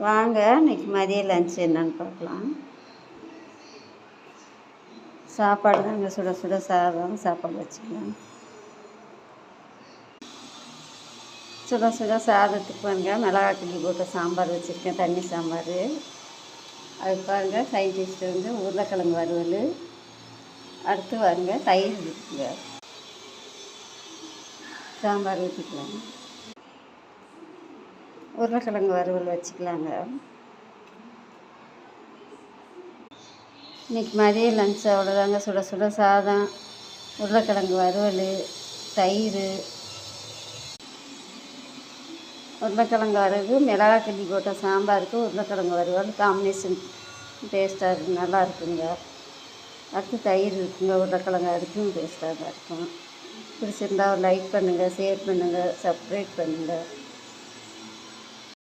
வாங்க இன்னைக்கு மதிய லஞ்ச் என்னன்னு பார்க்கலாம். சாப்பாடு தாங்க சுட சுட சாதம் சாப்பாடு வச்சுக்கலாம். சுட சுட சாதத்துக்கு பாருங்க மிளகா கிள்ளி போட்டு சாம்பார் வச்சுருக்கேன் தண்ணி சாம்பார். அது பாருங்க சைட் டிஷ் வந்து உருளைக்கிழங்கு வறுவல். அடுத்து பாருங்க தயிர் இருக்குங்க. சாம்பார் ஊற்றிக்கலாங்க உருளைக்கிழங்கு வறுவல் வச்சுக்கலாங்க. இன்றைக்கி மதிய லஞ்ச் அவ்வளோதாங்க சுட சுட சாதம் உருளைக்கிழங்கு வறுவல் தயிர் உருளைக்கிழங்கு வறுவல் மிளகா கிள்ளி போட்ட சாம்பாருக்கு உருளைக்கிழங்கு வறுவல் காம்பினேஷன் டேஸ்ட்டாக இருக்கும் நல்லா இருக்குங்க. அடுத்து தயிர் இருக்குங்க உருளைக்கிழங்கு அதுக்கும் டேஸ்ட்டாக தான் இருக்கும். பிடிச்சிருந்தா ஒரு லைக் பண்ணுங்கள் ஷேர் பண்ணுங்கள் சப்ஸ்கிரைப் பண்ணுங்கள்